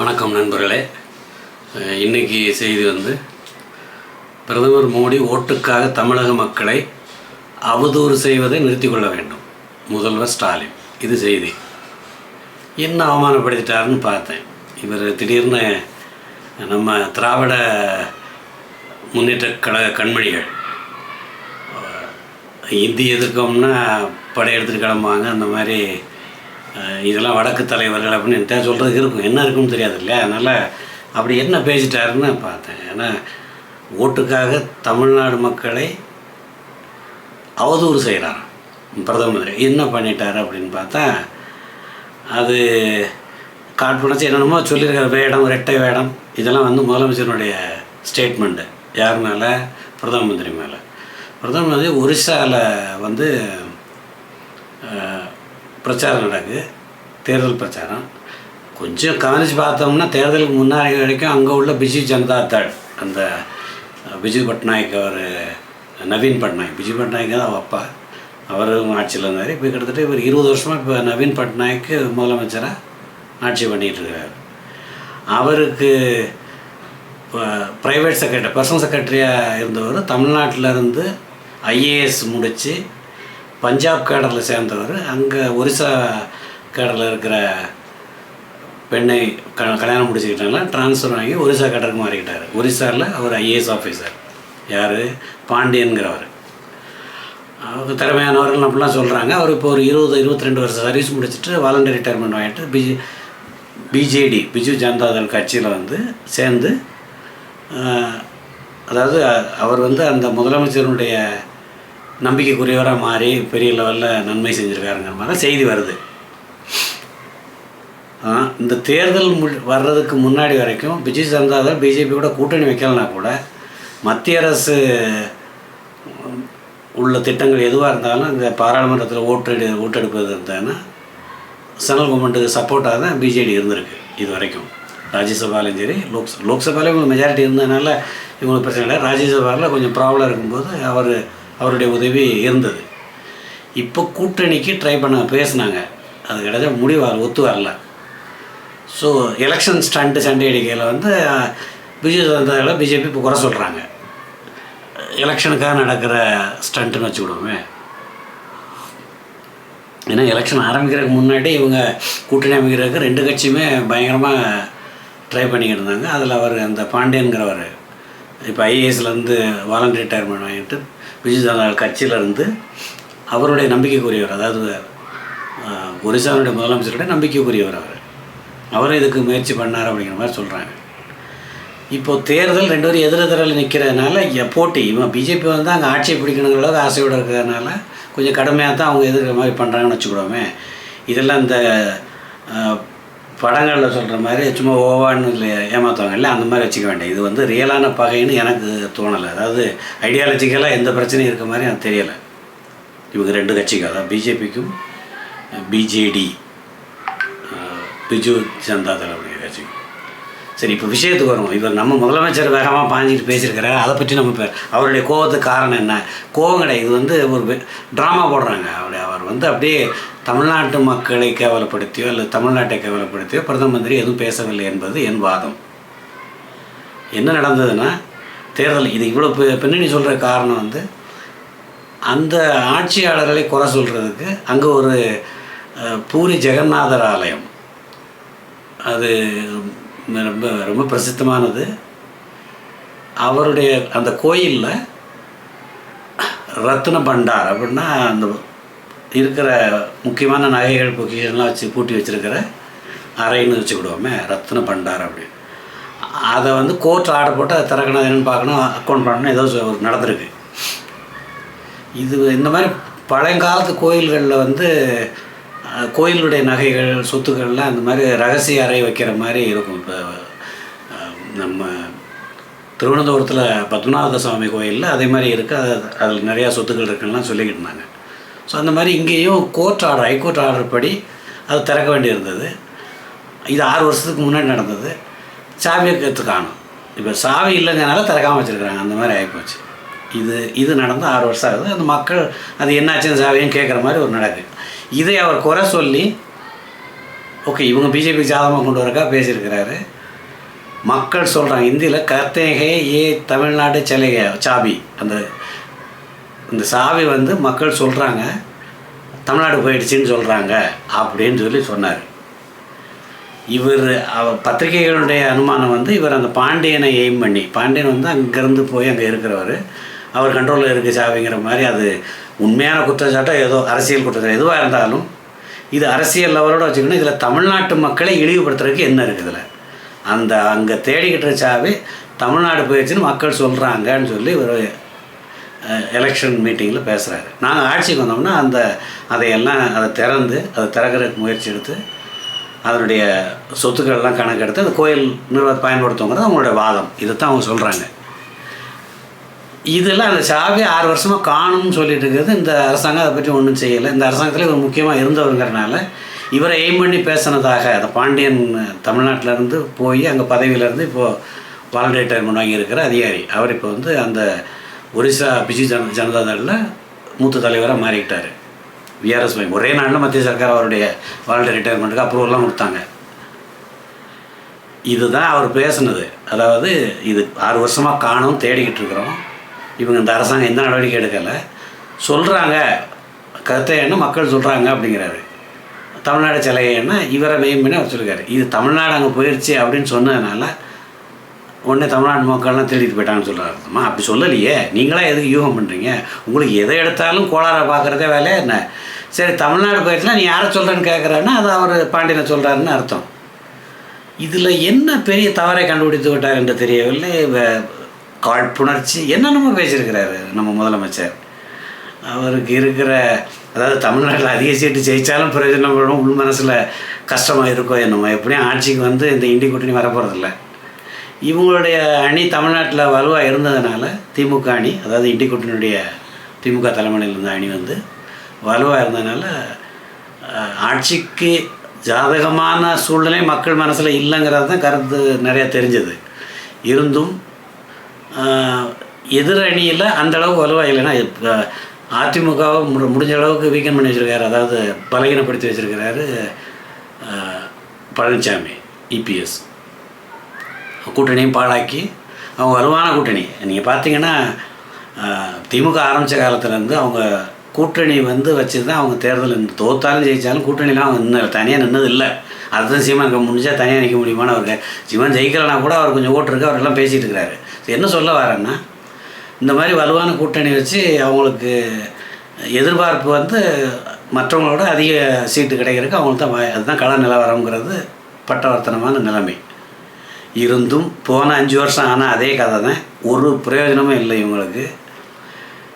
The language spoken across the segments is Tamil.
வணக்கம் நண்பர்களே. இன்றைக்கி இன்னைக்கு செய்தி வந்து பிரதமர் மோடி ஓட்டுக்காக தமிழக மக்களை அவதூறு செய்வதை நிறுத்தி கொள்ள வேண்டும். முதல்வர் ஸ்டாலின் இது செய்தி. என்ன அவமானப்படுத்திட்டாருன்னு பார்த்தேன். இவர் திடீர்னு நம்ம திராவிட முன்னேற்ற கழக கண்மணிகள் இந்தி எதிர்க்கோம்னா படையெடுத்துட்டு கிளம்புவாங்க அந்த மாதிரி இதெல்லாம் வடக்கு தலைவர்கள் அப்படின்னு என்கிட்ட சொல்கிறதுக்கு இருக்கும். என்ன இருக்குன்னு தெரியாது இல்லையா அதனால் அப்படி என்ன பேசிட்டாருன்னு பார்த்தேன். ஏன்னா ஓட்டுக்காக தமிழ்நாடு மக்களை அவதூறு செய்கிறார் பிரதமர் என்ன பண்ணிட்டார் அப்படின்னு பார்த்தா அது காட்புணர்ச்சி என்னென்னமோ சொல்லியிருக்கிற வேடம் ரெட்டை வேடம். இதெல்லாம் வந்து முதலமைச்சருடைய ஸ்டேட்மெண்ட்டு யார் மேலே? பிரதம மந்திரி மேலே. பிரதம மந்திரி ஒரிசாவில் வந்து பிரச்சாரம் நடக்குது தேர்தல் பிரச்சாரம். கொஞ்சம் கவனித்து பார்த்தோம்னா தேர்தலுக்கு முன்னாடி வரைக்கும் அங்கே உள்ள பிஜு ஜனதா தள் அந்த பிஜு பட்நாயக் அவர் நவீன் பட்நாயக் பிஜு பட்நாயக் தான் அவ அப்பா. அவரும் ஆட்சியில் இருந்தார். இப்போ கிட்டத்தட்ட இவர் இருபது வருஷமாக இப்போ நவீன் பட்நாயக்கு முதலமைச்சராக ஆட்சி பண்ணிகிட்டு இருக்கிறார் அவருக்கு இப்போ ப்ரைவேட் செக்ரட்டரி பர்சனல் செக்ரட்டரியாக இருந்தவர் தமிழ்நாட்டில் இருந்து ஐஏஎஸ் முடித்து பஞ்சாப் கேடரில் சேர்ந்தவர். அங்கே ஒரிசா கேடரில் இருக்கிற பெண்ணை க கல்யாணம் முடிச்சுக்கிட்டாங்களா ட்ரான்ஸ்ஃபர் வாங்கி ஒரிசா கேடருக்கு மாறிக்கிட்டார். ஒரிசாவில் அவர் ஐஏஎஸ் ஆஃபீஸர் யார்? பாண்டியன்கிறவர். அவங்க திறமையானவர்கள் அப்படிலாம் சொல்கிறாங்க அவர் இப்போ ஒரு இருபது இருபத்தி ரெண்டு வருஷம் சர்வீஸ் முடிச்சுட்டு வாலண்டரி ரிட்டையர்மெண்ட் வாங்கிட்டு பிஜி பிஜேடி பிஜு ஜனதா தள் கட்சியில் வந்து சேர்ந்து அதாவது அவர் வந்து அந்த முதலமைச்சருடைய நம்பிக்கைக்குரியவராக மாறி பெரிய லெவலில் நன்மை செஞ்சுருக்காருங்கிற மாதிரி செய்தி வருது. இந்த தேர்தல் மு வர்றதுக்கு முன்னாடி வரைக்கும் பிஜு ஜனதா பிஜேபி கூட கூட்டணி வைக்கலனா கூட மத்திய அரசு உள்ள திட்டங்கள் எதுவாக இருந்தாலும் இந்த பாராளுமன்றத்தில் ஓட்டு ஓட்டெடுப்பது இருந்தாங்கன்னா சென்ட்ரல் கவர்மெண்ட்டுக்கு சப்போர்ட்டாக தான் பிஜேடி இருந்திருக்கு இது வரைக்கும். ராஜ்யசபாலையும் சரி லோக் லோக்சபாலையும் இவங்களுக்கு மெஜாரிட்டி இருந்ததுனால இவங்களுக்கு பிரச்சனை இல்லை. ராஜ்யசபாவில் கொஞ்சம் ப்ராப்ளம் இருக்கும்போது அவர் அவருடைய உதவி இருந்தது. இப்போ கூட்டணிக்கு ட்ரை பண்ண பேசினாங்க. அது கிடைச்சா முடிவார் ஒத்து வரல. ஸோ எலெக்ஷன் ஸ்டண்ட்டு சண்டை அடிக்கையில் வந்து பிஜு ஜனதாவில் பிஜேபி இப்போ குறை சொல்கிறாங்க எலெக்ஷனுக்காக நடக்கிற ஸ்டண்ட்டுன்னு வச்சுக்கிடுவோமே. ஏன்னா எலெக்ஷன் ஆரம்பிக்கிறதுக்கு முன்னாடி இவங்க கூட்டணி அமைக்கிறதுக்கு ரெண்டு கட்சியுமே பயங்கரமாக ட்ரை பண்ணிக்கிட்டு இருந்தாங்க. அதில் அவர் அந்த பாண்டியன்கிறவர் இப்போ ஐஏஎஸ்லேருந்து வாலண்டரி ரிட்டையர்மெண்ட் வாங்கிட்டு பிஜு ஜனதா கட்சியிலேருந்து அவருடைய நம்பிக்கைக்குரியவர் அதாவது ஒரிசாவுடைய முதலமைச்சருடைய நம்பிக்கைக்குரியவர் அவர். அவரும் இதுக்கு முயற்சி பண்ணார் அப்படிங்கிற மாதிரி சொல்கிறாங்க இப்போது தேர்தல் ரெண்டு பேரும் எதிரெதிரில் நிற்கிறதுனால போட்டி இவன் பிஜேபி வந்து அங்கே ஆட்சியை பிடிக்கணுங்கிற அளவுக்கு ஆசையோடு இருக்கிறதுனால கொஞ்சம் கடுமையாக தான் அவங்க எதிர்க்கிற மாதிரி பண்ணுறாங்கன்னு வச்சுக்கிடுவோமே. இதெல்லாம் இந்த படங்களில் சொல்கிற மாதிரி சும்மா ஓவான்னு இல்லை ஏமாற்றுவாங்க இல்லை அந்த மாதிரி வச்சுக்க வேண்டாம். இது வந்து ரியலான பகைன்னு எனக்கு தோணலை. அதாவது ஐடியாலஜிக்கலாக எந்த பிரச்சனையும் இருக்க மாதிரி எனக்கு தெரியலை. இவங்க ரெண்டு கட்சிக்கு அதாவது பிஜேபிக்கும் பிஜேடி பிஜு ஜனதா தள் கட்சிக்கும். சரி இப்போ விஷயத்துக்கு வரும் இவர் நம்ம முதலமைச்சர் வேகமாக பாஞ்சிட்டு பேசியிருக்கிறாரு. அதை பற்றி நம்ம அவருடைய கோவத்துக்கு காரணம் என்ன? கோவம் கிடையாது. இது வந்து ஒரு ட்ராமா போடுறாங்க. அவருடைய அவர் வந்து அப்படியே தமிழ்நாட்டு மக்களை கேவலப்படுத்தியோ இல்லை தமிழ்நாட்டை கேவலப்படுத்தியோ பிரதம மந்திரி எதுவும் பேசவில்லை என்பது என் வாதம். என்ன நடந்ததுன்னா தேர்தல் இது இவ்வளோ பின்னணி சொல்கிற காரணம் வந்து அந்த ஆட்சியாளர்களை குறை சொல்கிறதுக்கு அங்கே ஒரு பூரி ஜெகநாதர் ஆலயம். அது ரொம்ப ரொம்ப பிரசித்தமானது. அவருடைய அந்த கோயிலில் ரத்ன பண்டார் அப்படின்னா அந்த இருக்கிற முக்கியமான நகைகள் பொக்கிஷன்லாம் வச்சு பூட்டி வச்சிருக்கிற அறைன்னு வச்சுக்கிடுவோமே ரத்ன பண்டார் அப்படின்னு அதை வந்து கோர்ட் ஆர்டர் போட்டு அதை திறக்கணும் என்னென்னு பார்க்கணும் அக்கௌண்ட் பண்ணணும் ஏதோ ஒரு நடந்திருக்கு. இது இந்த மாதிரி பழங்காலத்து கோயில்களில் வந்து கோயிலுடைய நகைகள் சொத்துக்கள்லாம் இந்த மாதிரி ரகசிய அறை வைக்கிற மாதிரி இருக்கும். இப்போ நம்ம திருவனந்தபுரத்தில் பத்மநாத சுவாமி கோயிலில் அதே மாதிரி இருக்குது அது அதில் நிறையா சொத்துக்கள் இருக்குன்னா சொல்லிக்கிட்டு இருந்தாங்க. ஸோ அந்த மாதிரி இங்கேயும் கோர்ட் ஆர்டர் ஹைகோர்ட் ஆர்டர் படி அது திறக்க வேண்டியிருந்தது. இது ஆறு வருஷத்துக்கு முன்னாடி நடந்தது. சாவியை கற்று காணும். இப்போ சாவி இல்லைங்கனால திறக்காமல் வச்சுருக்குறாங்க. அந்த மாதிரி ஆகிப்போச்சு. இது இது நடந்து ஆறு வருஷம் ஆகுது. அந்த மக்கள் அது என்னாச்சுன்னு சாவியும் கேட்குற மாதிரி ஒரு நடக்கு. இதை அவர் குறை சொல்லி ஓகே இவங்க பிஜேபி ஜாதகமாக கொண்டு வரக்கா பேசியிருக்கிறாரு. மக்கள் சொல்கிறாங்க இந்தியில் கர்த்தேகே ஏ தமிழ்நாடு செலைகே சாபி அந்த இந்த சாவி வந்து மக்கள் சொல்கிறாங்க தமிழ்நாடு போயிடுச்சுன்னு சொல்கிறாங்க அப்படின்னு சொல்லி சொன்னார். இவர் அவ பத்திரிகைகளுடைய அனுமானம் வந்து இவர் அந்த பாண்டியனை எய்ம் பண்ணி பாண்டியன் வந்து அங்கேருந்து போய் அங்கே இருக்கிறவர் அவர் கண்ட்ரோலில் இருக்க சாவிங்கிற மாதிரி அது உண்மையான குற்றச்சாட்டோ ஏதோ அரசியல் குற்றச்சாட்டு எதுவாக இருந்தாலும் இது அரசியல் லெவலோட வச்சுக்கணும். இதில் தமிழ்நாட்டு மக்களை இழிவுபடுத்துறதுக்கு என்ன இருக்குது இதில்? அந்த அங்கே தேடிக்கிட்ட சாவி தமிழ்நாடு போயிடுச்சுன்னு மக்கள் சொல்கிறாங்கன்னு சொல்லி ஒரு எலெக்ஷன் மீட்டிங்கில் பேசுகிறாரு நாங்கள் ஆட்சிக்கு வந்தோம்னா அந்த அதையெல்லாம் அதை திறந்து அதை திறக்கிறதுக்கு முயற்சி எடுத்து அதனுடைய சொத்துக்கள்லாம் கணக்கெடுத்து அந்த கோயில் நிறுவனத்தை பயன்படுத்துங்கிறது அவங்களோட வாதம். இதை தான் அவங்க சொல்கிறாங்க இதெல்லாம் அந்த சாவி ஆறு வருஷமாக காணும்னு சொல்லிட்டு இருக்கிறது இந்த அரசாங்கம் அதை பற்றி ஒன்றும் செய்யலை. இந்த அரசாங்கத்தில் இவர் முக்கியமாக இருந்தவருங்கிறனால இவரை எய்ம் பண்ணி பேசினதாக அந்த பாண்டியன் தமிழ்நாட்டிலேருந்து போய் அங்கே பதவியிலேருந்து இப்போது வால் டைம் வாங்கியிருக்கிற அதிகாரி. அவர் இப்போ வந்து அந்த ஒரிசா பிஜு ஜன ஜனதா தளில் மூத்த தலைவராக மாறிக்கிட்டார். விஆர்எஸ் பை ஒரே நாளில் மத்திய சர்க்கார் அவருடைய வாலண்டரி ரிட்டையர்மெண்ட்டுக்கு அப்ரூவல்லாம் கொடுத்தாங்க. இதுதான் அவர் பேசுனது. அதாவது இது ஆறு வருஷமாக காணும் தேடிக்கிட்டு இருக்கிறோம். இவங்க இந்த அரசாங்கம் எந்த நடவடிக்கை எடுக்கலை. சொல்கிறாங்க கருத்தை என்ன மக்கள் சொல்கிறாங்க அப்படிங்கிறாரு. தமிழ்நாடு சிலையன்னா இவரை மெயின் பண்ணி அவர் சொல்லியிருக்காரு இது தமிழ்நாடு அங்கே போயிடுச்சு அப்படின்னு சொன்னதுனால உடனே தமிழ்நாட்டு மக்கள்லாம் தேடிட்டு போயிட்டாங்கன்னு சொல்கிறாரு அம்மா அப்படி சொல்லலையே. நீங்களாம் எதுக்கு யூகம் பண்ணுறீங்க உங்களுக்கு எதை எடுத்தாலும் கோளாறை பார்க்குறதே வேலையா என்ன? சரி தமிழ்நாடு போயிடுச்சுன்னா நீ யாரை சொல்கிறேன்னு கேட்குறாருன்னா அது அவர் பாண்டியனை சொல்கிறாருன்னு அர்த்தம். இதில் என்ன பெரிய தவறை கண்டுபிடித்து விட்டார் என்று தெரியவில்லை. காழ்ப்புணர்ச்சி என்னென்னமோ பேசியிருக்கிறாரு நம்ம முதலமைச்சர். அவருக்கு இருக்கிற அதாவது தமிழ்நாட்டில் அதிக சீட்டு ஜெயித்தாலும் பிரயோஜனம் உள் மனசில் கஷ்டமாக இருக்கும் என்னமோ எப்படியும் ஆட்சிக்கு வந்து இந்த இண்டி கூட்டணி வரப்போகிறதில்ல இவங்களுடைய அணி தமிழ்நாட்டில் வலுவாக இருந்ததுனால திமுக அணி அதாவது இண்டி கூட்டணியுடைய திமுக தலைமையில் இருந்த அணி வந்து வலுவாக இருந்ததுனால ஆட்சிக்கு ஜாதகமான சூழ்நிலை மக்கள் மனசில் இல்லைங்கிறது தான் கருத்து நிறையா தெரிஞ்சது. இருந்தும் எதிர் அணியில் அந்த வலுவாக இல்லைன்னா இப்போ அதிமுகவை முடி முடிஞ்ச அளவுக்கு வீக்கன் பண்ணி வச்சுருக்காரு அதாவது பலகீனப்படுத்தி வச்சுருக்கிறாரு பழனிசாமி இபிஎஸ் கூட்டணியும் பாழாக்கி அவங்க வலுவான கூட்டணி. நீங்கள் பார்த்தீங்கன்னா திமுக ஆரம்பித்த காலத்துலேருந்து அவங்க கூட்டணி வந்து வச்சு தான் அவங்க தேர்தல் தோத்தாலும் ஜெயித்தாலும் கூட்டணிலாம் அவங்க நின்று தனியாக நின்னது இல்லை அதுதான் சீமான் முடிஞ்சால் தனியாக நிற்க முடியுமான்னு அவருக்கு சீமான் ஜெயிக்கலைனா கூட அவர் கொஞ்சம் ஓட்டு இருக்கு அவரெல்லாம் பேசிகிட்டு இருக்கிறாரு சரி, என்ன சொல்ல வரேன்னா இந்த மாதிரி வலுவான கூட்டணி வச்சு அவங்களுக்கு எதிர்பார்ப்பு வந்து மற்றவங்களோட அதிக சீட்டு கிடைக்கிறதுக்கு அவங்களுக்கு தான் அதுதான் கள நிலவரங்கிறது பட்டவர்த்தனமான நிலைமை. இருந்தும் போன அஞ்சு வருஷம் ஆனால் அதே கதை தான் ஒரு பிரயோஜனமும் இல்லை இவங்களுக்கு.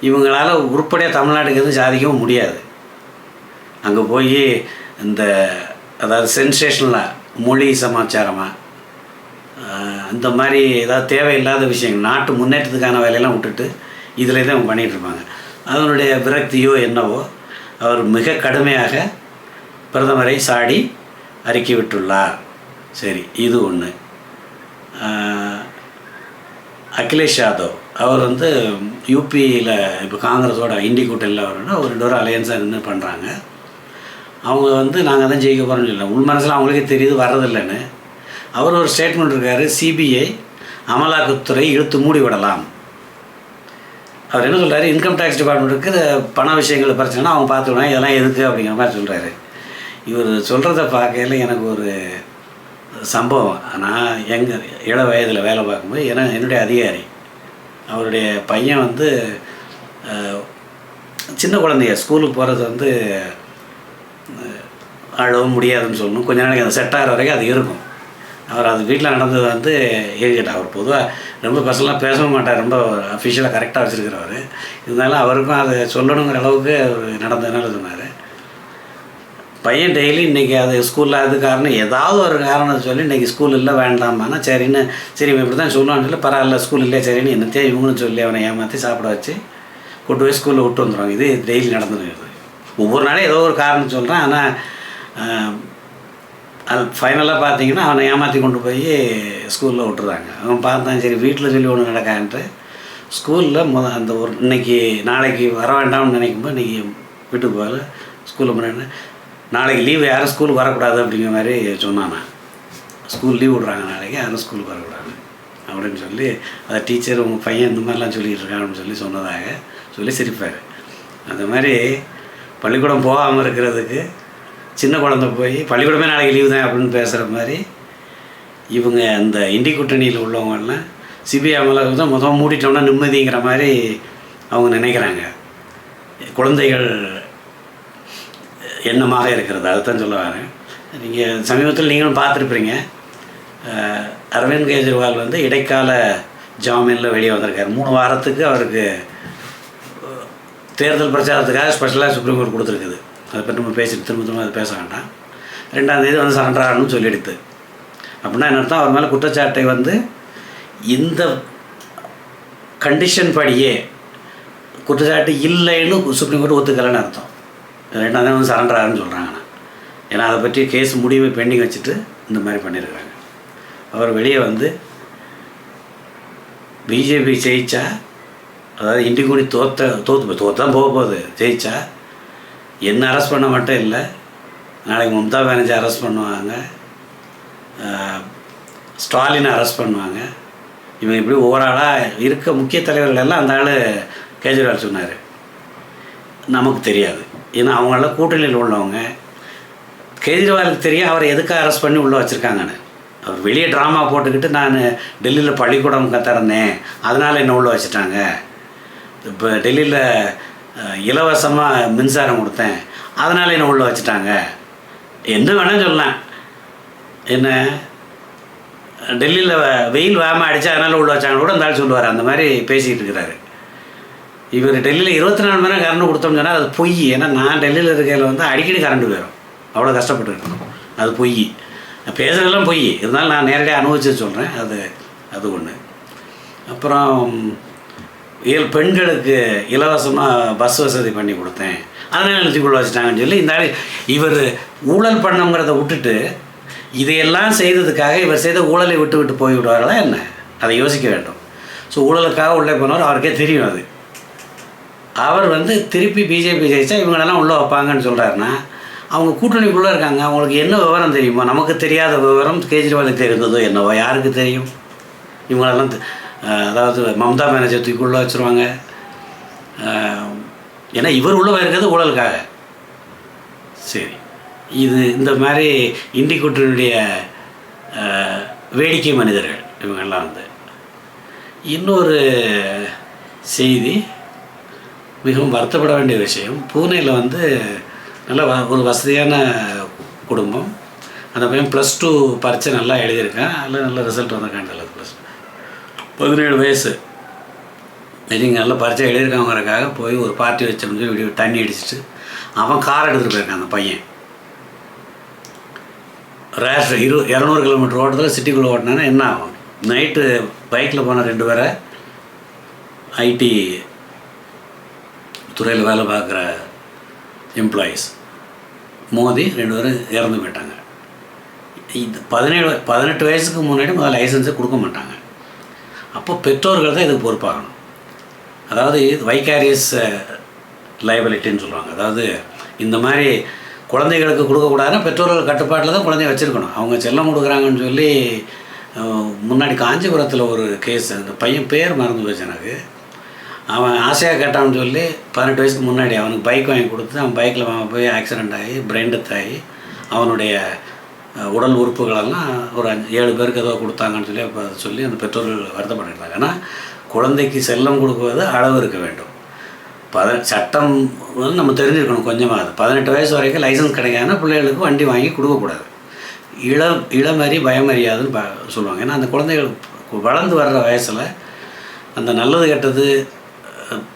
இவங்களால உருப்படியாக தமிழ்நாட்டுக்கு எதுவும் சாதிக்கவும் முடியாது. அங்கே போய் இந்த அதாவது சென்சேஷனலாக மொழி சமாச்சாரமாக அந்த இந்த மாதிரி ஏதாவது தேவையில்லாத விஷயங்கள் நாட்டு முன்னேற்றத்துக்கான வேலையெல்லாம் விட்டுட்டு இதில் தான் அவங்க அதனுடைய விரக்தியோ என்னவோ அவர் மிக கடுமையாக பிரதமரை சாடி அறிக்கை விட்டுள்ளார். சரி இது ஒன்று அகிலேஷ் யாதவ். அவர் வந்து யூபியில் இப்போ காங்கிரஸோட இண்டி கூட்டணியில் அவரோட ஒரு ரெண்டு பேரும் அலையன்ஸாக நின்று பண்ணுறாங்க அவங்க வந்து நாங்கள் தான் ஜெயிக்க போகிறோம்னு இல்லை உள் மனசில் அவங்களுக்கே தெரியுது வர்றதில்லைன்னு. அவர் ஒரு ஸ்டேட்மெண்ட் இருக்கார் சிபிஐ அமலாக்கத்துறை இழுத்து மூடி விடலாம். அவர் என்ன சொல்கிறாரு இன்கம் டேக்ஸ் டிபார்ட்மெண்ட்டுக்கு பண விஷயங்கள் பிரச்சனைனா அவங்க பார்த்துக்கணும். இதெல்லாம் எதுக்கு? அப்படிங்கிற மாதிரி சொல்கிறாரு இவர் சொல்கிறத பார்க்கையில் எனக்கு ஒரு சம்பவம். நான் எங்கள் இள வயதில் வேலை பார்க்கும்போது ஏன்னா என்னுடைய அதிகாரி அவருடைய பையன் வந்து சின்ன குழந்தைய ஸ்கூலுக்கு போகிறது வந்து அழவும் முடியாதுன்னு சொல்லணும். கொஞ்ச நாளைக்கு அந்த செட் ஆகிற வரைக்கும் அது இருக்கும். அவர் அது வீட்டில் நடந்தது வந்து என்கிட்ட அவர் பொதுவாக ரொம்ப பர்சனலாக பேசவும் மாட்டார். ரொம்ப அஃபிஷியலாக கரெக்டாக வச்சுருக்கிறவர். இருந்தாலும் அவருக்கும் அதை சொல்லணுங்கிற அளவுக்கு அவர் நடந்ததுனால சொன்னார். பையன் டெய்லி இன்றைக்கி அது ஸ்கூலில் அது காரணம் ஏதாவது ஒரு காரணம் சொல்லி இன்றைக்கி ஸ்கூல் இல்லை வேண்டாமான்னா சரின்னு சரி இப்படி தான் சொல்லுவான்னு சொல்லி பரவாயில்ல ஸ்கூல் இல்லையா சரின்னு என்னத்தையும் இவங்களும் சொல்லி அவனை ஏமாற்றி சாப்பிட வச்சு கூட்டு போய் ஸ்கூலில் விட்டு வந்துடுவாங்க இது டெய்லி நடந்துருக்குது ஒவ்வொரு நாளும் ஏதோ ஒரு காரணம் சொல்கிறேன் ஆனால் அது ஃபைனலாக பார்த்தீங்கன்னா அவனை ஏமாற்றி கொண்டு போய் ஸ்கூலில் விட்டுறாங்க. அவன் பார்த்தான் சரி வீட்டில் சொல்லி ஒன்று நடக்கான்ட்டு ஸ்கூலில் முத அந்த ஒரு இன்னைக்கு நாளைக்கு வர வேண்டாம்னு நினைக்கும்போது இன்றைக்கி வீட்டுக்கு போகல ஸ்கூலில் முன்னாடி நாளைக்கு லீவு யாரும் ஸ்கூலுக்கு வரக்கூடாது அப்படிங்கிற மாதிரி சொன்னானா. ஸ்கூல் லீவ் விட்றாங்க நாளைக்கு யாரும் ஸ்கூலுக்கு வரக்கூடாது அப்படின்னு சொல்லி அதை டீச்சர் உங்கள் பையன் இந்த மாதிரிலாம் சொல்லிகிட்டு இருக்கான்னு சொல்லி சொன்னதாக சொல்லி சிரிப்பார். அந்த மாதிரி பள்ளிக்கூடம் போகாமல் இருக்கிறதுக்கு சின்ன குழந்தை போய் பள்ளிக்கூடமே நாளைக்கு லீவு தான் அப்படின்னு பேசுகிற மாதிரி இவங்க அந்த இண்டி கூட்டணியில் உள்ளவங்கெல்லாம் சிபிஐ அமலாக தான் முதல் மூடிட்டோம்னா நிம்மதிங்கிற மாதிரி அவங்க நினைக்கிறாங்க. குழந்தைகள் எண்ணமாக இருக்கிறது அதுதான் சொல்ல வரேன். நீங்கள் சமீபத்தில் நீங்களும் பார்த்துருப்பீங்க. அரவிந்த் கெஜ்ரிவால் வந்து இடைக்கால ஜாமீனில் வெளியே வந்திருக்கார். மூணு வாரத்துக்கு அவருக்கு தேர்தல் பிரச்சாரத்துக்காக ஸ்பெஷலாக சுப்ரீம் கோர்ட் கொடுத்துருக்குது. அதை பற்றி நம்ம பேசிட்டு திரும்ப திரும்ப அதை பேச வேண்டாம். ரெண்டாம் தேதி வந்து சரண்டர் ஆகணும்னு சொல்லிடுது. அப்படின்னா என்ன அர்த்தம்? அவர் மேலே குற்றச்சாட்டை வந்து இந்த கண்டிஷன் படியே குற்றச்சாட்டு இல்லைன்னு சுப்ரீம் கோர்ட் ஒத்துக்கலைன்னு அர்த்தம். ரெண்டாம் தேதி வந்து சரண்டர் ஆகுன்னு சொல்கிறாங்கண்ணா ஏன்னா அதை பற்றி கேஸ் முடிவு பெண்டிங் வச்சுட்டு இந்த மாதிரி பண்ணியிருக்கிறாங்க அவர் வெளியே வந்து பிஜேபி ஜெயித்தா அதாவது இண்டிகுடி தோத்த தோத்து தோத்தான் போக போகுது. ஜெயித்தா என்ன அரெஸ்ட் பண்ண மட்டும் இல்லை நாளைக்கு மம்தா பானர்ஜி அரெஸ்ட் பண்ணுவாங்க. ஸ்டாலினை அரெஸ்ட் பண்ணுவாங்க. இவங்க இப்படி ஓவராலாக இருக்க முக்கிய தலைவர்கள் எல்லாம் அந்த ஆள் கேஜ்ரிவால் சொன்னார். நமக்கு தெரியாது. ஏன்னா அவங்களாம் கூட்டணியில் உள்ளவங்க கேஜ்ரிவாலுக்கு தெரியும் அவரை எதுக்காக அரெஸ்ட் பண்ணி உள்ளே வச்சுருக்காங்கன்னு. அவர் வெளியே ட்ராமா போட்டுக்கிட்டு நான் டெல்லியில் பள்ளிக்கூடம் திறந்தேன் அதனால் என்ன உள்ளே வச்சுட்டாங்க? இப்போ டெல்லியில் இலவசமாக மின்சாரம் கொடுத்தேன் அதனால் என்ன உள்ளே வச்சுட்டாங்க? என்ன வேணால் சொல்லலாம். என்ன? டெல்லியில் வெயில் வேகமாக அடித்தா அதனால் உள்ளே வச்சாங்க கூட இருந்தாலும் சொல்லுவார். அந்த மாதிரி பேசிக்கிட்டு இருக்கிறாரு. இவர் டெல்லியில் இருபத்தி நாலு மணி நேரம் கரண்ட் கொடுத்தோம்னு சொன்னால் அது பொய். ஏன்னா நான் டெல்லியில் இருக்கையில் வந்து அடிக்கடி கரண்ட் போயிடும் அவ்வளோ கஷ்டப்பட்டு இருக்கணும் அது பொய். பேசுகிறதெல்லாம் பொய். இருந்தாலும் நான் நேரடியாக அனுபவிச்சு சொல்கிறேன் அது அது ஒன்று அப்புறம் ஏழு பெண்களுக்கு இலவசமாக பஸ் வசதி பண்ணி கொடுத்தேன். அதனால் எழுத்துக்குள்ள வச்சுட்டாங்கன்னு சொல்லி இந்த இவர் ஊழல் பண்ணங்கிறத விட்டுட்டு இதையெல்லாம் செய்ததுக்காக இவர் செய்த ஊழலை விட்டு விட்டு போய் விடுவார்களா என்ன? அதை யோசிக்க வேண்டும். ஸோ ஊழலுக்காக உள்ளே போனவர் அவருக்கே தெரியும் அது. அவர் வந்து திருப்பி பிஜேபி ஜெயிச்சா இவங்களெல்லாம் உள்ளே வைப்பாங்கன்னு சொல்கிறாருன்னா அவங்க கூட்டணிக்குள்ளே இருக்காங்க. அவங்களுக்கு என்ன விவரம் தெரியுமா? நமக்கு தெரியாத விவரம் கேஜ்ரிவாலுக்கு தெரிந்ததோ என்னவோ? யாருக்கு தெரியும்? இவங்களெல்லாம் அதாவது மம்தா மேனேஜர் உள்ளே வச்சுருவாங்க. ஏன்னா இவர் உள்ளே இருக்கிறது ஊழலுக்காக. சரி. இது இந்த மாதிரி இண்டி கூட்டணியுடைய வேடிக்கை மனிதர்கள் இவங்கெல்லாம் வந்து. இன்னொரு செய்தி. மிகவும் வருத்தப்பட வேண்டிய விஷயம். பூனேயில் வந்து நல்ல வ- ஒரு வசதியான குடும்பம். அந்த பையன் ப்ளஸ் டூ பரீட்சை நல்லா எழுதியிருக்கான். அதில் நல்ல ரிசல்ட் வந்திருக்கான் நல்லது ப்ளஸ் பதினேழு வயசு. நீங்கள் நல்ல பரீட்சை எழுதியிருக்காங்கிறக்காக போய் ஒரு பார்ட்டி வச்சிருந்து விடிய தண்ணி அடிச்சிட்டு அவன் கார் எடுத்துகிட்டு போயிருக்கான் அந்த பையன். ரேஷ் இரு இரநூறு கிலோமீட்டர் ஓட்டத்தில் சிட்டிக்குள்ளே ஓட்டினானா என்ன ஆகும்? நைட்டு பைக்கில் போன ரெண்டு பேரை ஐடி துறையில் வேலை பார்க்குற எம்ப்ளாயீஸ் மோதி ரெண்டு பேரும் இறந்து போயிட்டாங்க. இது பதினேழு பதினெட்டு வயசுக்கு முன்னாடி முதல்ல லைசன்ஸை கொடுக்க மாட்டாங்க. அப்போ பெற்றோர்கள் தான் இதுக்கு பொறுப்பாகணும். அதாவது வைகாரியஸ் லைபிலிட்டின்னு சொல்லுவாங்க. அதாவது இந்த மாதிரி குழந்தைகளுக்கு கொடுக்கக்கூடாதுன்னா பெற்றோர்கள் கட்டுப்பாட்டில் தான் குழந்தைய வச்சுருக்கணும். அவங்க செல்லம் கொடுக்குறாங்கன்னு சொல்லி முன்னாடி காஞ்சிபுரத்தில் ஒரு கேஸ் அந்த பையன் பேர் மறந்து போச்சு எனக்கு. அவன் ஆசையாக கேட்டான்னு சொல்லி பதினெட்டு வயசுக்கு முன்னாடி அவனுக்கு பைக் வாங்கி கொடுத்து அவன் பைக்கில் அவன் போய் ஆக்சிடெண்ட் ஆகி பிரெயின் டெத் ஆகி அவனுடைய உடல் உறுப்புகளெல்லாம் ஒரு அஞ்சு ஏழு பேருக்கு ஏதோ கொடுத்தாங்கன்னு சொல்லி அப்போ சொல்லி அந்த பெற்றோர்கள் வருத்தப்பட்டிருந்தாங்க. ஆனால் குழந்தைக்கு செல்லம் கொடுக்குவது அளவு இருக்க வேண்டும். பத சட்டம் வந்து நம்ம தெரிஞ்சிருக்கணும் கொஞ்சமாக அது பதினெட்டு வயசு வரைக்கும் லைசன்ஸ் கிடைக்காதுன்னா பிள்ளைகளுக்கு வண்டி வாங்கி கொடுக்கக்கூடாது. இள இளமறி பயமறியாதுன்னு ப சொல்லுவாங்க. ஏன்னா அந்த குழந்தைகள் வளர்ந்து வர்ற வயசில் அந்த நல்லது கெட்டது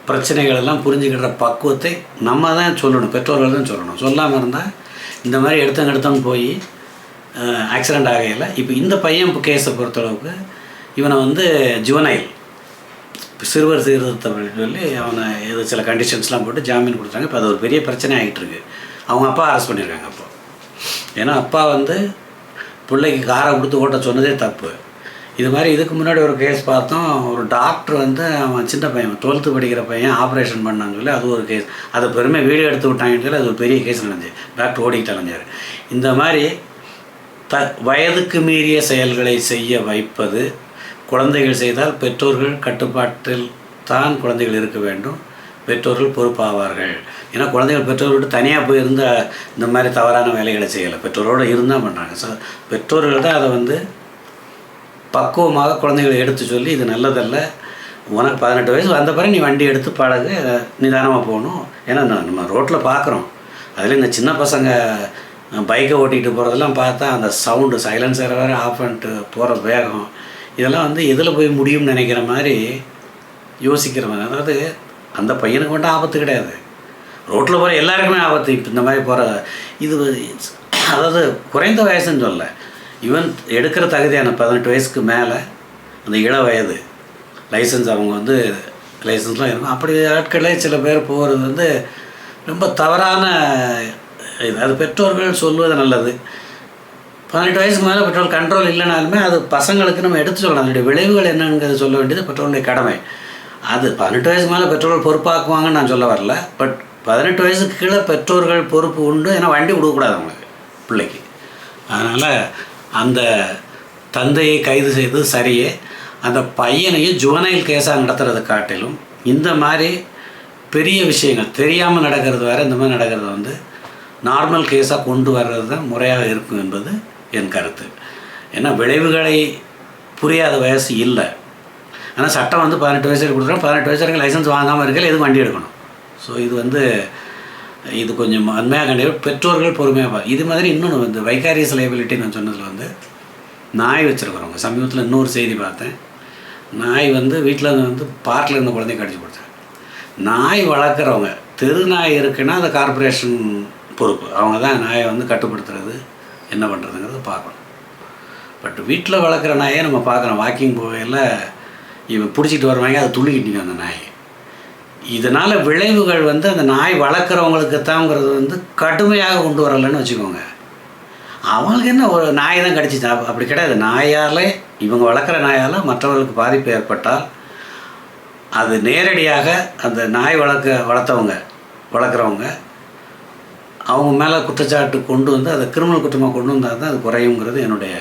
பிரச்சனைகள் எல்லாம் புரிஞ்சுக்கிற பக்குவத்தை நம்ம தான் சொல்லணும் பெற்றோர்கள் தான் சொல்லணும். சொல்லாமல் இருந்தால் இந்த மாதிரி எடுத்தங்க எடுத்தங்க போய் ஆக்சிடெண்ட் ஆகையில் இப்போ இந்த பையன் கேஸை பொறுத்தளவுக்கு இவனை வந்து ஜுவனைல் சிறுவர் சீர்திருத்தம் அப்படின்னு சொல்லி அவனை ஏதோ சில கண்டிஷன்ஸ்லாம் போட்டு ஜாமீன் கொடுத்தாங்க. இப்போ அது ஒரு பெரிய பிரச்சனை ஆகிட்டுருக்கு அவங்க அப்பா அரெஸ்ட் பண்ணியிருக்காங்க அப்போ. ஏன்னா அப்பா வந்து பிள்ளைக்கு காரை கொடுத்து ஓட்ட சொன்னதே தப்பு. இது மாதிரி இதுக்கு முன்னாடி ஒரு கேஸ் பார்த்தோம். ஒரு டாக்டர் வந்து அவன் சின்ன பையன் டுவெல்த்து படிக்கிற பையன் ஆப்ரேஷன் பண்ணான்னு சொல்லி அது ஒரு கேஸ் அதை பெருமை வீடியோ எடுத்து விட்டாங்கன்னு சொல்லி அது ஒரு பெரிய கேஸ் நடந்துச்சு. டாக்டர் ஓடிக்கிட்டு அலைஞ்சார். இந்த மாதிரி த வயதுக்கு மீறிய செயல்களை செய்ய வைப்பது குழந்தைகள் செய்தால் பெற்றோர்கள் கட்டுப்பாட்டில் தான் குழந்தைகள் இருக்க வேண்டும். பெற்றோர்கள் பொறுப்பாவார்கள். ஏன்னா குழந்தைகள் பெற்றோர்களோடு தனியாக போய் இருந்தால் இந்த மாதிரி தவறான வேலைகளை செய்யலை. பெற்றோரோடு இருந்தால் பண்ணுறாங்க ஸோ பெற்றோர்கள் தான் அதை வந்து பக்குவமாக குழந்தைகளை எடுத்து சொல்லி இது நல்லதல்ல. உனக்கு பதினெட்டு வயசு வந்த பிறகு நீ வண்டி எடுத்து பழகு நிதானமாக போகணும். ஏன்னா நம்ம ரோட்டில் பார்க்குறோம் அதில் இந்த சின்ன பசங்க பைக்கை ஓட்டிகிட்டு போகிறதெல்லாம் பார்த்தா அந்த சவுண்டு சைலன்சர் வேறு ஆஃப் பண்ணிட்டு போகிற வேகம். இதெல்லாம் வந்து எதில் போய் முடியும்னு நினைக்கிற மாதிரி யோசிக்கிற மாதிரி. அதாவது அந்த பையனுக்கு மட்டும் ஆபத்து கிடையாது. ரோட்டில் போகிற எல்லாருக்குமே ஆபத்து. இப்போ இந்த மாதிரி போகிற இது அதாவது குறைந்த வயசுன்னு சொல்ல ஈவன் எடுக்கிற தகுதியான பதினெட்டு வயசுக்கு மேலே அந்த இள வயது லைசன்ஸ் அவங்க வந்து லைசன்ஸ்லாம் இருக்கும் அப்படி ஆட்களே சில பேர் போகிறது வந்து ரொம்ப தவறான இது. அது பெற்றோர்கள் சொல்வது நல்லது. பதினெட்டு வயசுக்கு மேலே பெட்ரோல் கண்ட்ரோல் இல்லைனாலுமே அது பசங்களுக்கு நம்ம எடுத்து சொல்லலாம். அதனுடைய விளைவுகள் என்னங்கிறது சொல்ல வேண்டியது பெட்ரோலுடைய கடமை. அது பதினெட்டு வயசுக்கு மேலே பெட்ரோல் பொறுப்பாக்குவாங்கன்னு நான் சொல்ல வரல. பட் பதினெட்டு வயசுக்கு கீழே பெற்றோர்கள் பொறுப்பு உண்டு. ஏன்னா வண்டி கொடுக்கக்கூடாது அவங்களுக்கு பிள்ளைக்கு. அதனால் அந்த தந்தையை கைது செய்தது சரியே. அந்த பையனையும் ஜுவனைல் கேஸாக நடத்துகிறத காட்டிலும் இந்த மாதிரி பெரிய விஷயங்கள் தெரியாமல் நடக்கிறது வேறு இந்த மாதிரி நடக்கிறது வந்து நார்மல் கேஸாக கொண்டு வர்றது தான் முறையாக இருக்கும் என்பது என் கருத்து. ஏன்னா விளைவுகளை புரியாத வயசு இல்லை. ஆனால் சட்டம் வந்து பதினெட்டு வயசுக்கு கொடுத்துரும் பதினெட்டு வயசு வரைக்கும் லைசன்ஸ் வாங்காமல் இருக்கல எதுவும் வண்டி எடுக்கணும்? ஸோ இது வந்து இது கொஞ்சம் அண்மையாக கண்டிப்பாக பெற்றோர்கள் பொறுமையாக இது மாதிரி இன்னொன்று வந்து வைகாரியஸ் லைபிலிட்டி நான் சொன்னதில் வந்து நாய் வச்சுருக்குறவங்க சமீபத்தில் இன்னொரு செய்தி பார்த்தேன். நாய் வந்து வீட்டில் வந்து பார்க்கில் இருந்த குழந்தைய கடிச்சு கொடுத்தேன். நாய் வளர்க்குறவங்க தெரு நாய் இருக்குன்னா அது கார்ப்பரேஷன் பொறுப்பு. அவங்க தான் நாயை வந்து கட்டுப்படுத்துறது என்ன பண்ணுறதுங்கிறத பார்க்கணும். பட் வீட்டில் வளர்க்குற நாயை நம்ம பார்க்குறோம். வாக்கிங் போகையில் இவன் பிடிச்சிட்டு வருவாங்க அது துள்ளிக்கிட்டு அந்த நாயை. இதனால் விளைவுகள் வந்து அந்த நாய் வளர்க்குறவங்களுக்கு தாங்கிறது வந்து கடுமையாக கொண்டு வரலைன்னு வச்சுக்கோங்க. அவங்களுக்கு என்ன ஒரு நாய் தான் கடிச்சிச்சு அப்படி கிடையாது. நாயாலே இவங்க வளர்க்குற நாயால் மற்றவர்களுக்கு பாதிப்பு ஏற்பட்டால் அது நேரடியாக அந்த நாய் வளர்க்க வளர்த்தவங்க வளர்க்குறவங்க அவங்க மேலே குற்றச்சாட்டு கொண்டு வந்து அதை கிரிமினல் குற்றமாக கொண்டு வந்தால் தான் அது குறையுங்கிறது என்னுடைய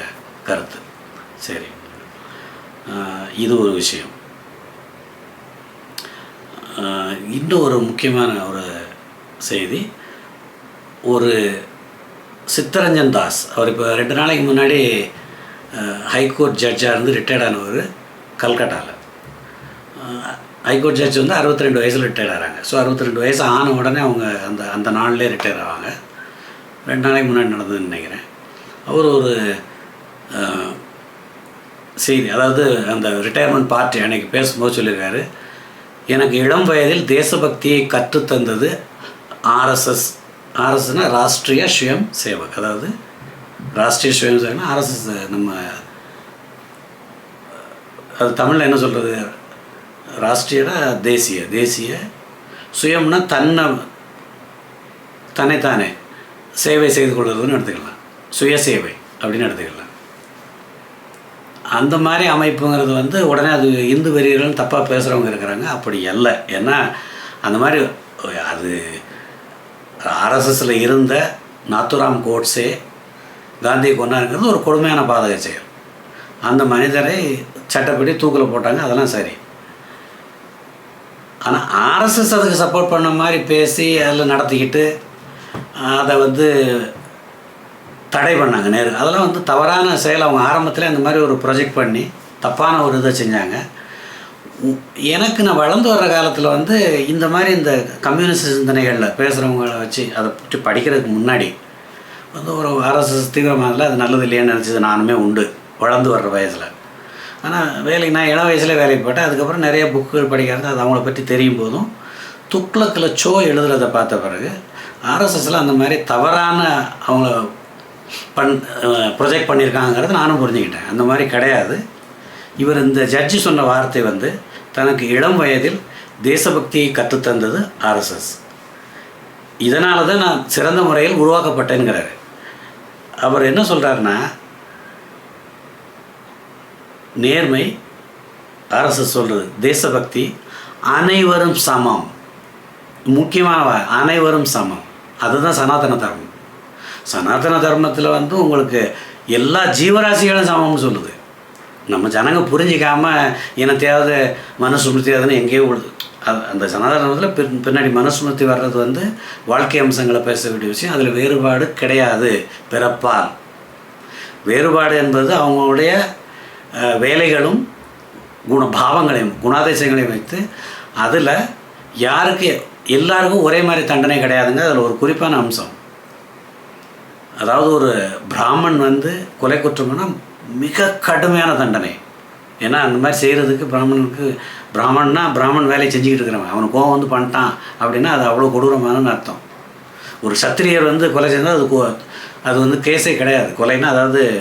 கருத்து. சரி. இது ஒரு விஷயம். இன்னும் ஒரு முக்கியமான ஒரு செய்தி. ஒரு சித்தரஞ்சன் தாஸ் அவர் இப்போ ரெண்டு நாளைக்கு முன்னாடி ஹைகோர்ட் ஜட்ஜாக இருந்து ரிட்டையர்ட் ஆனவர் கல்கட்டாவில் ஹைகோர்ட் ஜட்ஜ் வந்து அறுபத்தி ரெண்டு வயசில் ரிட்டையர்ட் ஆகிறாங்க ஸோ அறுபத்தி ரெண்டு வயசு ஆன உடனே அவங்க அந்த அந்த நாள்லேயே ரிட்டையர் ஆவாங்க. ரெண்டு நாளைக்கு முன்னாடி நடந்ததுன்னு நினைக்கிறேன். அவர் ஒரு செய்தி அதாவது அந்த ரிட்டையர்மெண்ட் பார்ட்டி அன்னைக்கு பேசும்போது சொல்லியிருக்காரு. எனக்கு இளம் வயதில் தேசபக்தியை கற்றுத்தந்தது ஆர்எஸ்எஸ் ஆர்எஸ்எஸ்னா ராஷ்ட்ரிய சுயம் சேவக். அதாவது ராஷ்ட்ரிய சுயம் சேவக்னா ஆர்எஸ்எஸ் நம்ம அது தமிழில் என்ன சொல்கிறது ராஷ்ட்ரியனா தேசிய தேசிய சுயம்னா தன்னை தன்னைத்தானே சேவை செய்து கொள்வதுன்னு எடுத்துக்கலாம். சுய சேவை அப்படின்னு எடுத்துக்கலாம். அந்த மாதிரி அமைப்புங்கிறது வந்து உடனே அது இந்து வெறியர்கள் தப்பாக பேசுகிறவங்க இருக்கிறாங்க. அப்படி இல்லை ஏன்னா அந்த மாதிரி அது ஆர்எஸ்எஸில் இருந்த நாத்துராம் கோட்ஸே காந்தியை கொண்டாருங்கிறது ஒரு கொடுமையான பாதக செயல். அந்த மனிதரை சட்டப்படி தூக்கில் போட்டாங்க. அதெல்லாம் சரி. ஆனால் ஆர்எஸ்எஸ் அதுக்கு சப்போர்ட் பண்ண மாதிரி பேசி அதில் நடத்திக்கிட்டு அதை வந்து தடை பண்ணாங்க நேரு. அதெல்லாம் வந்து தவறான செயல். அவங்க ஆரம்பத்தில் அந்த மாதிரி ஒரு ப்ரொஜெக்ட் பண்ணி தப்பான ஒரு இதை செஞ்சாங்க. எனக்கு நான் வளர்ந்து வர்ற காலத்தில் வந்து இந்த மாதிரி இந்த கம்யூனிஸ்ட் சிந்தனைகளில் பேசுகிறவங்கள வச்சு அதை பற்றி படிக்கிறதுக்கு முன்னாடி வந்து ஒரு அரசு தீவிரமானதில் அது நல்லது இல்லையான்னு நினச்சது நானுமே உண்டு வளர்ந்து வர்ற வயசில். ஆனால் வேலைக்கு நான் இளம் வயசில் வேலைக்கு போட்டேன் அதுக்கப்புறம் நிறைய புக்குகள் படிக்கிறது அது அவங்கள பற்றி தெரியும் போதும். துக்ளக்கில் சோ எழுதுறதை பார்த்த பிறகு ஆர்எஸ்எஸில் அந்த மாதிரி தவறான அவங்கள பண் ப்ரொஜெக்ட் பண்ணியிருக்காங்கிறது நானும் புரிஞ்சுக்கிட்டேன். அந்த மாதிரி கிடையாது. இவர் இந்த ஜட்ஜி சொன்ன வார்த்தை வந்து தனக்கு இளம் வயதில் தேசபக்தியை கற்றுத்தந்தது ஆர்எஸ்எஸ் இதனால தான் நான் சிறந்த முறையில் உருவாக்கப்பட்டேங்கிறார் அவர் என்ன சொல்கிறாருன்னா நேர்மை ஆர்எஸ்எஸ் சொல்கிறது தேசபக்தி அனைவரும் சமம். முக்கியமான அனைவரும் சமம். அதுதான் சனாதன தர்மம். சனாதன தர்மத்தில் வந்து உங்களுக்கு எல்லா ஜீவராசிகளும் சமம்னு சொல்லுது. நம்ம ஜனங்க புரிஞ்சிக்காமல் எனத்தையாவது மனுஸ்மிருதியாதுன்னு எங்கேயோ விழுது. அது அந்த சனாதன தர்மத்தில் பின் பின்னாடி மனசுமிருத்தி வர்றது வந்து வாழ்க்கை அம்சங்களை பேச வேண்டிய விஷயம். அதில் வேறுபாடு கிடையாது. பிறப்பால். வேறுபாடு என்பது அவங்களுடைய வேலைகளும் குண பாவங்களையும் குணாதிசயங்களையும் வைத்து அதில் யாருக்கு எல்லாருக்கும் ஒரே மாதிரி தண்டனை கிடையாதுங்க. அதில் ஒரு குறிப்பான அம்சம். அதாவது ஒரு பிராமன் வந்து கொலை குற்றம்னா மிக கடுமையான தண்டனை. ஏன்னா அந்த மாதிரி செய்கிறதுக்கு பிராமணனுக்கு பிராமன்னா பிராமன் வேலையை செஞ்சுக்கிட்டு இருக்கிறவன். அவன் கோவம் வந்து பண்ணிட்டான் அப்படின்னா அது அவ்வளோ கொடூரமான அர்த்தம். ஒரு சத்திரியர் வந்து கொலை செஞ்சால் அது அது வந்து கேஸே கிடையாது. கொலைன்னா அதாவது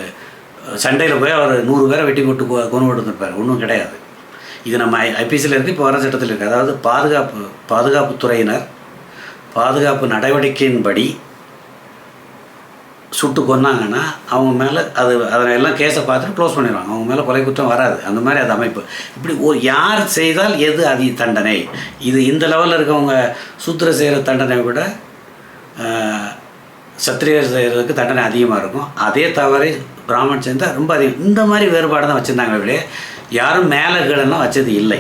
சண்டையில் போய் அவர் நூறு பேரை வெட்டி போட்டு கொ- கொண்டு கொடுத்துருப்பார். ஒன்றும் கிடையாது. இது நம்ம ஐபிசியில் இருக்குது இப்போ வர சட்டத்தில் இருக்குது அதாவது பாதுகாப்பு பாதுகாப்பு துறையினர் பாதுகாப்பு நடவடிக்கையின்படி சுட்டு கொன்னாங்கன்னா அவங்க மேலே அது அதை எல்லாம் கேஸை பார்த்துட்டு க்ளோஸ் பண்ணிடுவாங்க. அவங்க மேலே கொலை குற்றம் வராது. அந்த மாதிரி அது அமைப்பு. இப்படி ஒரு யார் செய்தால் எது அதி தண்டனை? இது இந்த லெவலில் இருக்கவங்க சூத்திர செய்கிற தண்டனை விட சத்திரியர் செய்கிறதுக்கு தண்டனை அதிகமாக இருக்கும். அதே தவறை பிராமணன் சேர்ந்தால் ரொம்ப அதிகம். இந்த மாதிரி வேறுபாடு தான் வச்சுருந்தாங்க விட யாரும் மேலே கீழெல்லாம் வச்சது இல்லை.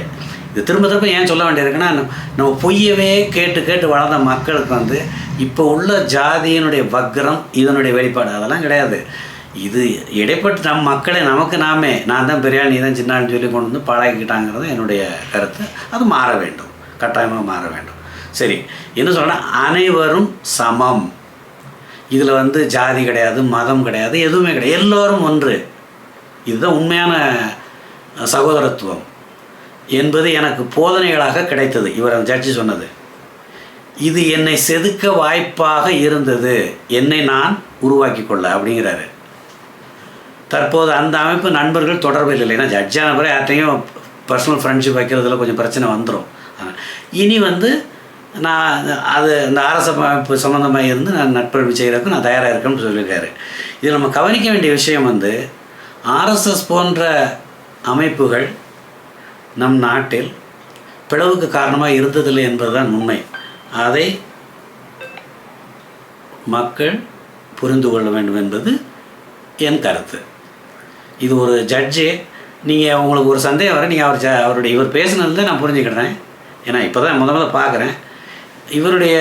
இது திரும்ப திரும்ப ஏன் சொல்ல வேண்டியிருக்குன்னா நம்ம நம்ம பொய்யவே கேட்டு கேட்டு வளர்ந்த மக்களுக்கு வந்து இப்போ உள்ள ஜாதியினுடைய வக்ரம் இதனுடைய வெளிப்பாடு அதெல்லாம் கிடையாது. இது இடைப்பட்டு நம் மக்களை நமக்கு நாமே நான் தான் பெரியாள் நீ தான் சின்னான்னு சொல்லி கொண்டு வந்து பழகிக்கிட்டாங்கிறது என்னுடைய கருத்து. அது மாற வேண்டும். கட்டாயமாக மாற வேண்டும். சரி என்ன சொல்கிறேன்னா அனைவரும் சமம். இதில் வந்து ஜாதி கிடையாது மதம் கிடையாது எதுவுமே கிடையாது. எல்லோரும் ஒன்று. இதுதான் உண்மையான சகோதரத்துவம். என்பது எனக்கு போதனைகளாக கிடைத்தது. இவர் அந்த ஜட்ஜி சொன்னது. இது என்னை செதுக்க வாய்ப்பாக இருந்தது. என்னை நான் உருவாக்கி கொள்ள அப்படிங்கிறாரு. தற்போது அந்த அமைப்பு நண்பர்கள் தொடர்பில் இல்லை. ஏன்னா ஜட்ஜான பிறகு யார்ட்டையும் பர்சனல் ஃப்ரெண்ட்ஷிப் வைக்கிறதுல கொஞ்சம் பிரச்சனை வந்துடும் இனி வந்து நான் அது இந்த அரச அமைப்பு சம்மந்தமாக இருந்து நான் நட்பு செய்கிறதுக்கு நான் தயாராக இருக்கேன்னு சொல்லியிருக்காரு. இதில் நம்ம கவனிக்க வேண்டிய விஷயம் வந்து ஆர்எஸ்எஸ் போன்ற அமைப்புகள் நம் நாட்டில் பிளவுக்கு காரணமாக இருந்ததில்லை என்பதுதான் உண்மை. அதை மக்கள் புரிந்து கொள்ள வேண்டும் என்பது என் கருத்து. இது ஒரு ஜட்ஜு நீங்கள் உங்களுக்கு ஒரு சந்தேகம் வர நீங்கள் அவர் ஜ அவருடைய இவர் பேசுனதுல நான் புரிஞ்சுக்கிறேன். ஏன்னா இப்போ தான் முத முதல்ல பார்க்குறேன் இவருடைய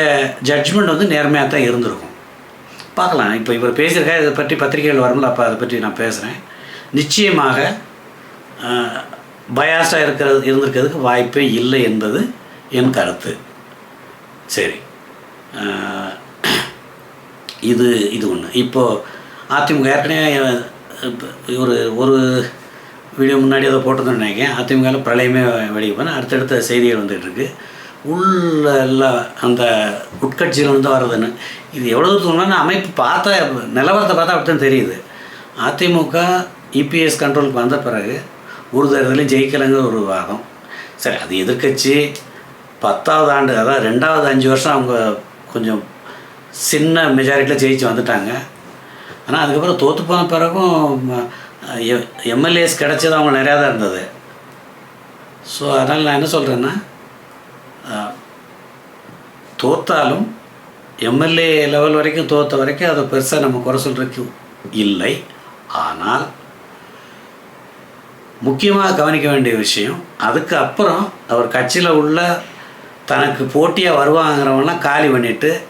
ஜட்ஜ்மெண்ட் வந்து நேர்மையாக தான் இருந்திருக்கும். பார்க்கலாம் இப்போ இவர் பேசியிருக்கா இதை பற்றி பத்திரிகைகள் வரும்ல அப்போ அதை பற்றி நான் பேசுகிறேன் நிச்சயமாக பயாஸாக இருக்கிறது இருந்திருக்கிறதுக்கு வாய்ப்பே இல்லை என்பது என் கருத்து. சரி. இது இது ஒன்று இப்போது அதிமுக ஏற்கனவே ஒரு ஒரு வீடியோ முன்னாடி அதை போட்டதுன்னு நினைக்கிறேன். அதிமுகவில் பிரளயமே வெளியே போனால் அடுத்தடுத்த செய்திகள் வந்துகிட்டு இருக்குது உள்ள எல்லாம் அந்த உட்கட்சியில் வந்து வர்றதுன்னு இது எவ்வளோ தூரம்னா அமைப்பு பார்த்தா நிலவரத்தை பார்த்தா அப்படித்தான் தெரியுது. அதிமுக இபிஎஸ் கண்ட்ரோலுக்கு வந்த பிறகு ஒரு தேர்தலையும் ஜெயிக்கலைங்கிற ஒரு வாதம். சரி அது எதிர்க்கட்சி பத்தாவது ஆண்டு அதாவது ரெண்டாவது அஞ்சு வருஷம் அவங்க கொஞ்சம் சின்ன மெஜாரிட்டியில் ஜெயிச்சு வந்துட்டாங்க. ஆனால் அதுக்கப்புறம் தோற்று போன பிறகும் எம்எல்ஏஸ் கிடச்சது அவங்க நிறையா தான் இருந்தது. ஸோ அதனால் நான் என்ன சொல்கிறேன்னா தோற்றாலும் எம்எல்ஏ லெவல் வரைக்கும் தோற்ற வரைக்கும் அதை பெருசாக நம்ம குறை சொல்கிறதுக்கு இல்லை. ஆனால் முக்கியமாக கவனிக்க வேண்டிய விஷயம் அதுக்கு அப்புறம் அவர் கட்சியில் உள்ள தனக்கு போட்டியாக வருவாங்கிறவங்களாம் காலி பண்ணிட்டு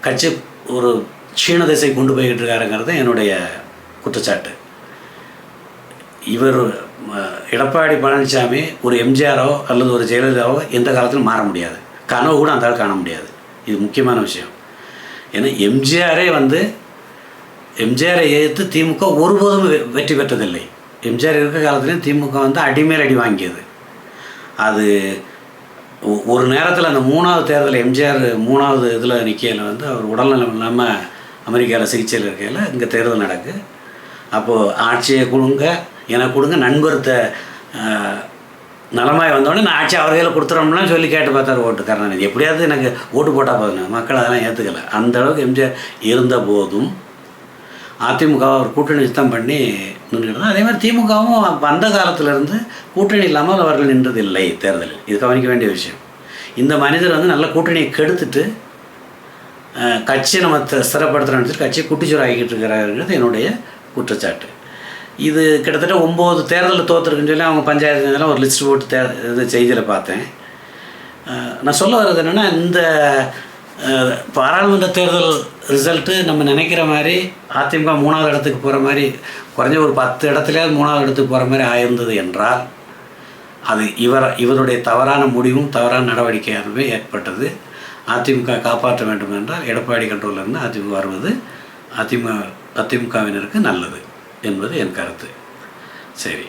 கட்சி ஒரு சீன திசை கொண்டு போய்கிட்டு இருக்காருங்கிறது என்னுடைய குற்றச்சாட்டு. இவர் எடப்பாடி பழனிசாமி ஒரு எம்ஜிஆரோ அல்லது ஒரு ஜெயலலிதாவோ எந்த காலத்திலும் மாற முடியாது. கனவு கூட அந்த காண முடியாது. இது முக்கியமான விஷயம். ஏன்னா எம்ஜிஆரே வந்து எம்ஜிஆரை எதிர்த்து திமுக ஒருபோதும் வெ- வெற்றி பெற்றதில்லை. எம்ஜிஆர் இருக்க காலத்துலேயும் திமுக வந்து அடிமேல் அடி வாங்கியது. அது ஒ- ஒரு நேரத்தில் அந்த மூணாவது தேர்தல் எம்ஜிஆர் மூணாவது இதில் நிற்கையில் வந்து அவர் உடல்நலம் இல்லாமல் அமெரிக்காவில் சிகிச்சையில் இருக்கையில் இங்கே தேர்தல் நடக்கு. அப்போது ஆட்சியை கொடுங்க எனக்கு கொடுங்க நண்பர்த்த நலமாய் வந்தோடனே நான் ஆட்சி அவர் கையில் கொடுத்துறோம்லாம் சொல்லி கேட்டு பார்த்தார் ஓட்டு கருணாநிதி. எப்படியாவது எனக்கு ஓட்டு போட்டால் போதுங்க மக்கள் அதெல்லாம் ஏற்றுக்கல அந்த அளவுக்கு எம்ஜிஆர் இருந்த போதும் அதிமுக ஒரு கூட்டணி சுத்தம் பண்ணி நின்றுக்கிறது அதே மாதிரி திமுகவும் வந்த காலத்திலிருந்து கூட்டணி இல்லாமல் அவர்கள் நின்றதில்லை தேர்தலில். இது கவனிக்க வேண்டிய விஷயம். இந்த மனிதர் வந்து நல்ல கூட்டணியை கெடுத்துட்டு கட்சியை நம்ம த- ஸ்திரப்படுத்துகிறோம்னு சொல்லி கட்சியை குட்டிச்சோறு ஆகிக்கிட்டு இருக்கிறாருங்கிறது என்னுடைய குற்றச்சாட்டு. இது கிட்டத்தட்ட ஒம்பது தேர்தலில் தோற்றுருக்குன்னு சொல்லி அவங்க பஞ்சாயத்து இதெல்லாம் ஒரு லிஸ்ட் போட்டு தே இது செய்தியில் பார்த்தேன். நான் சொல்ல வர்றது என்னென்னா இந்த பாராளுமன்ற தேர்தல் ரிசல்ட்டு நம்ம நினைக்கிற மாதிரி அதிமுக மூணாவது இடத்துக்கு போகிற மாதிரி குறைஞ்ச ஒரு பத்து இடத்துலையாவது மூணாவது இடத்துக்கு போகிற மாதிரி ஆயிருந்தது என்றால் அது இவர் இவருடைய தவறான முடிவும் தவறான நடவடிக்கையாகவே ஏற்பட்டது. அதிமுக காப்பாற்ற வேண்டும் என்றால் எடப்பாடி கண்ட்ரோலில் அதிமுக வருவது அதிமுக அதிமுகவினருக்கு நல்லது என்பது என் கருத்து. சரி.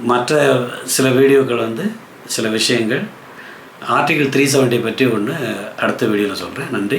மற்ற சில வீடியோக்கள் வந்து சில விஷயங்கள் ஆர்டிகிள் த்ரீ செவன்ட்டி பற்றி ஒன்று அடுத்த வீடியோவில் சொல்கிறேன் நன்றி.